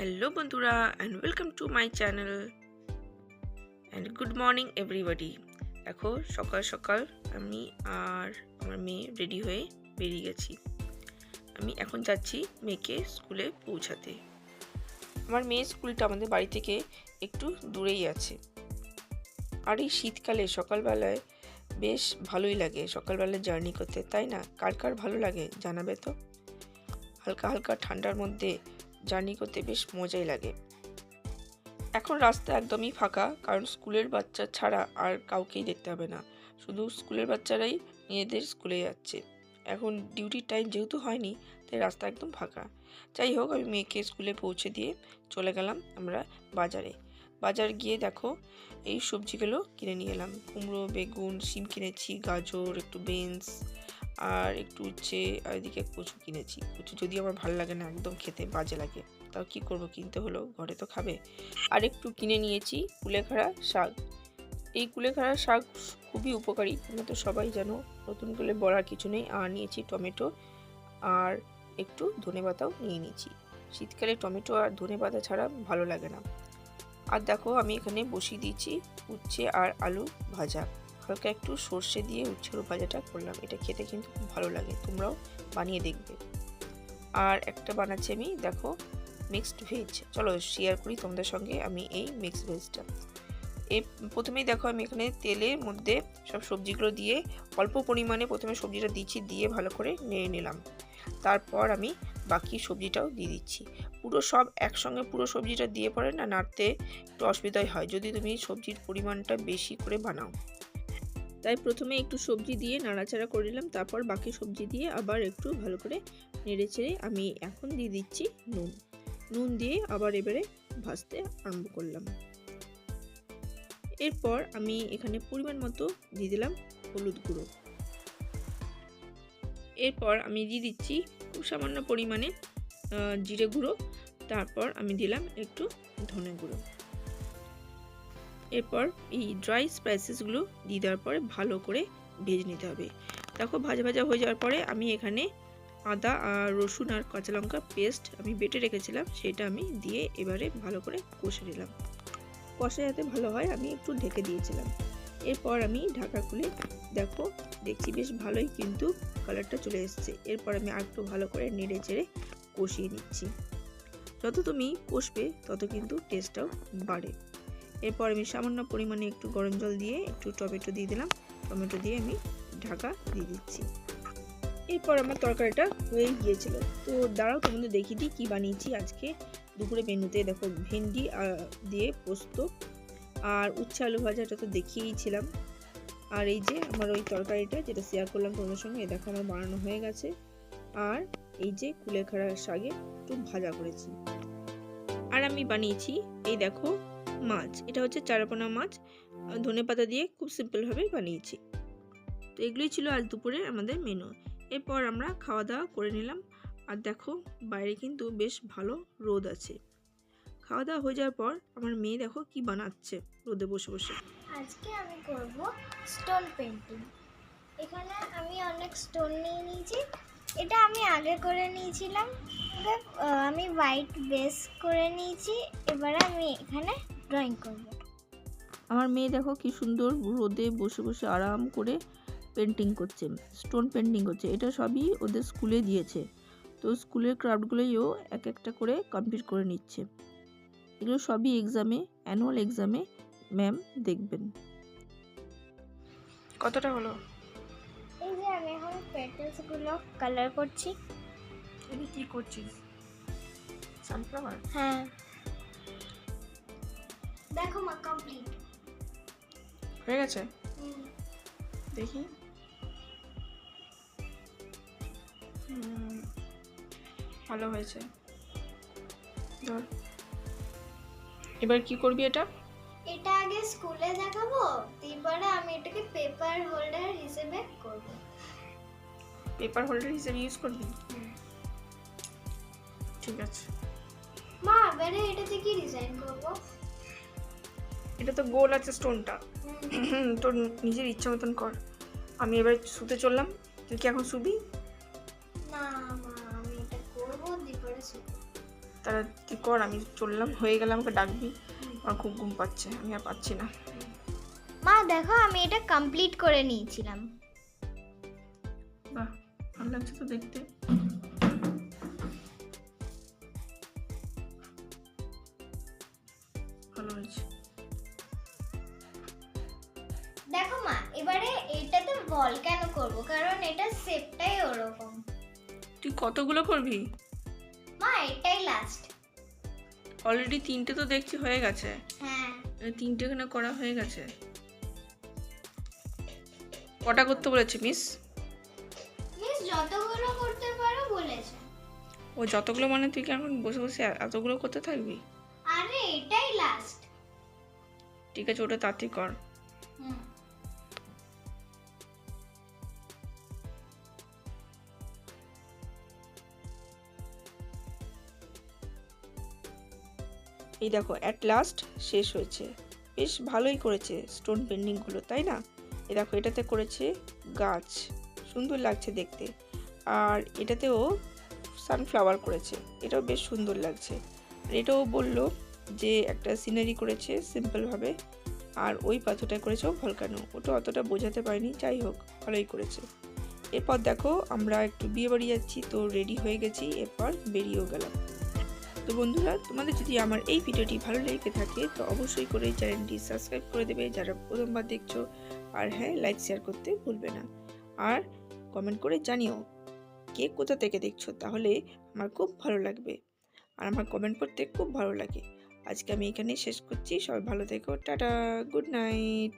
Hello বন্ধুরা and welcome to my channel and good morning everybody দেখো, সকাল সকাল আমি আর আমার মেয়ে রেডি হয়ে বেরিয়ে গেছি। আমি এখন যাচ্ছি মেয়েকে স্কুলে পৌঁছাতে। আমার মেয়ের স্কুলটা আমাদের বাড়ি থেকে একটু দূরেই আছে। আর এই শীতকালে সকালবেলায় বেশ ভালোই লাগে সকালবেলায় জার্নি করতে, তাই না? কার কার ভালো লাগে জানাবে তো? হালকা হালকা ঠান্ডার মধ্যে জার্নি করতে বেশ মজাই লাগে। এখন রাস্তা একদমই ফাঁকা, কারণ স্কুলের বাচ্চা ছাড়া আর কাউকেই দেখতে হবে না। শুধু স্কুলের বাচ্চারাই নিজেদের স্কুলে যাচ্ছে। এখন ডিউটির টাইম যেহেতু হয়নি, তাই রাস্তা একদম ফাঁকা। যাই হোক, আমি মেয়েকে স্কুলে পৌঁছে দিয়ে চলে গেলাম আমরা বাজারে। বাজার গিয়ে দেখো, এই সবজিগুলো কিনে নিয়ে এলাম। কুমড়ো, বেগুন, শিম কিনেছি, গাজর, একটু বিনস আর একটু উচ্ছে আর এদিকে কচু কিনেছি। কচু যদি আমার ভালো লাগে না, একদম খেতে বাজে লাগে, তাও কি করব কিনতে হলো? ঘরে তো খাবে। আর একটু কিনে নিয়েছি কুলেখাড়া শাক। এই কুলেখাড়া শাক খুবই উপকারী। তোমরা তো সবাই জানো, নতুন করে বলার কিছু নেই। আর নিয়েছি টমেটো আর একটু ধনে পাতাও নিয়ে নিয়েছি। শীতকালে টমেটো আর ধনে পাতা ছাড়া ভালো লাগে না। আর দেখো, আমি এখানে বসিয়ে দিয়েছি উচ্ছে আর আলু ভাজা। হালকা একটু সর্ষে দিয়ে উচ্ছের ভাজাটা করলাম। এটা খেতে কিন্তু খুব ভালো লাগে, তোমরাও বানিয়ে দেখবে। আর একটা বানাচ্ছি আমি, দেখো মিক্সড ভেজ চলো শেয়ার করি তোমাদের সঙ্গে আমি এই মিক্সড ভেজটা এই প্রথমেই দেখো আমি এখানে তেলের মধ্যে সব সবজিগুলো দিয়ে অল্প পরিমাণে প্রথমে সবজিটা দিচ্ছি, দিয়ে ভালো করে নেড়ে নিলাম। তারপর আমি বাকি সবজিটাও দিয়ে দিচ্ছি। পুরো সব একসঙ্গে পুরো সবজিটা দিয়ে পরে না নাড়তে একটু অসুবিধাই হয়। যদি তুমি সবজির পরিমাণটা বেশি করে বানাও। তাই প্রথমে একটু সবজি দিয়ে নাড়াচাড়া করে নিলাম, তারপর বাকি সবজি দিয়ে আবার একটু ভালো করে নেড়ে চেড়ে আমি এখন দিয়ে দিচ্ছি নুন। নুন দিয়ে আবার এবারে ভাজতে আরম্ভ করলাম। এরপর আমি এখানে পরিমাণ মতো দিয়ে দিলাম হলুদ গুঁড়ো। এরপর আমি দিয়ে দিচ্ছি খুব সামান্য পরিমাণে জিরে গুঁড়ো, তারপর আমি দিলাম একটু ধনে গুঁড়ো। এরপর এই ড্রাই স্পাইসেসগুলো দিয়ে দেওয়ার পরে ভালো করে ভেজে নিতে হবে। দেখো ভাজা ভাজা হয়ে যাওয়ার পরে আমি এখানে আদা আর রসুন আর কাঁচা লঙ্কা পেস্ট আমি বেটে রেখেছিলাম, সেটা আমি দিয়ে এবারে ভালো করে কষে নিলাম। কষা যাতে ভালো হয় আমি একটু ঢেকে দিয়েছিলাম। এরপর আমি ঢাকা খুলে দেখো দেখছি বেশ ভালোই কিন্তু কালারটা চলে এসছে। এরপর আমি আর একটু ভালো করে নেড়ে চেড়ে কষিয়ে নিচ্ছি। যত তুমি কষবে তত কিন্তু টেস্টটাও বাড়ে। এরপর আমি সামান্য পরিমাণে একটু গরম জল দিয়ে একটু টমেটো দিয়ে দিলাম। টমেটো দিয়ে আমি ঢাকা দিয়ে দিচ্ছি। এরপর আমার তরকারিটা হয়ে গিয়েছিল। তো দাঁড়াও তোমাদের দেখিয়ে দিই কী বানিয়েছি আজকে। দুপুরে মেনুতে দেখো ভেন্ডি দিয়ে পোস্ত আর উচ্ছে আলু ভাজাটা তো দেখিয়েইছিলাম। আর এই যে আমার ওই তরকারিটা যেটা শেয়ার করলাম তোমাদের সঙ্গে, এ দেখো আমার বানানো হয়ে গেছে। আর এই যে কুলেখাড়া শাগে একটু ভাজা করেছি। আর আমি বানিয়েছি, এই দেখো মাছ। এটা হচ্ছে চারাপোনা মাছ। ধনে পাতা দিয়ে খুব সিম্পলভাবে বানিয়েছি। তো এগুলোই ছিল আজ দুপুরে আমাদের মেনু এরপর আমরা খাওয়া দাওয়া করে নিলাম। আর দেখো, বাইরে কিন্তু বেশ ভালো রোদ আছে। খাওয়া দাওয়া হয়ে যাওয়ার পর আমার মেয়ে দেখো কি বানাচ্ছে রোদে বসে বসে। আজকে আমি করব স্টোন পেন্টিং এখানে আমি অনেক স্টোন নিয়ে নিয়েছি। এটা আমি আগে করে নিয়েছিলাম। আমি হোয়াইট বেস করে নিয়েছি। এবারে আমি এখানে ড্রয়িং করব। আমার মেয়ে দেখো কি সুন্দর রোদে বসে বসে আরাম করে পেন্টিং করছে স্টোন পেন্টিং করছে। এটা সবই ওদের স্কুলে দিয়েছে। তো স্কুলের ক্রাফটগুলোই ও এক একটা করে কমপ্লিট করে নিচ্ছে। এগুলো সবই এক্সামে অ্যানুয়াল এক্সামে ম্যাম দেখবেন। কতটা হলো? এই যে আমি এখন পেটেলসগুলো কালার করছি। তুই কি করছিস? সানফ্লাওয়ার হ্যাঁ। দেখো মা কমপ্লিট হয়ে গেছে? দেখি। ভালো হয়েছে। ধর। এবার কি করবি এটা? এটা আগে স্কুলে দেখাবো তারপরে আমি এটাকে পেপার হোল্ডার হিসেবে করব। পেপার হোল্ডার হিসেবে ইউজ করবি? ঠিক আছে। মা এবারে এটাতে কি ডিজাইন করব? এটা তো গোল আছে স্টোনটা। তোর নিজের ইচ্ছা মতন কর। আমি এবার শুতে চললাম। তুই কি এখন শুবি? তারা তুই কর আমি চললাম হয়ে গেলে আমাকে ডাকবি। আমার খুব ঘুম পাচ্ছে আমি আর পাচ্ছি না। মা দেখো আমি এটা কমপ্লিট করে নিয়েছিলাম। বাহ ভালো লাগছে তো দেখতে। দেখো মা এবারে এটাতে বল কেন করব? কারণ এটা শেপটাই ওরকম। তুই কতগুলো করবি? মা এটাই লাস্ট অলরেডি তিনটে তো দেখছি হয়ে গেছে। হ্যাঁ। মানে তিনটে এখানে করা হয়ে গেছে। কটা করতে বলেছে মিস মিস যতগুলো করতে পারো বলেছে। ও যতগুলো মানে তুই কি এখন বসে বসে এতগুলো করতে থাকবি? আরে এটাই লাস্ট ঠিক আছে ওটা তাড়াতাড়ি কর। হুম। এই দেখো অ্যাট লাস্ট শেষ হয়েছে। বেশ ভালোই করেছে স্টোন পেন্ডিংগুলো তাই না? এ দেখো, এটাতে করেছে গাছ। সুন্দর লাগছে দেখতে। আর এটাতেও সানফ্লাওয়ার করেছে। এটাও বেশ সুন্দর লাগছে। আর এটাও বলল যে একটা সিনারি করেছে সিম্পলভাবে আর ওই পাথরটা করেছেও ভলকানো ওটা অতটা বোঝাতে পারিনি, যাই হোক, ভালোই করেছে। এরপর দেখো, আমরা একটু বিয়ে বাড়ি যাচ্ছি, তো রেডি হয়ে গেছি, এরপর বেরিয়েও গেলাম। তো বন্ধুরা, তোমাদের যদি আমার এই ভিডিওটি ভালো লেগে থাকে, তো অবশ্যই করে চ্যানেলটি সাবস্ক্রাইব করে দেবে যারা প্রথমবার দেখছ। আর হ্যাঁ লাইক শেয়ার করতে ভুলবে না। আর কমেন্ট করে জানিও কে কোথা থেকে দেখছ, তাহলে আমার খুব ভালো লাগবে। আর আমার কমেন্ট পড়তে খুব ভালো লাগে। আজকে আমি এখানেই শেষ করছি। সবাই ভালো থেকো। Tata good night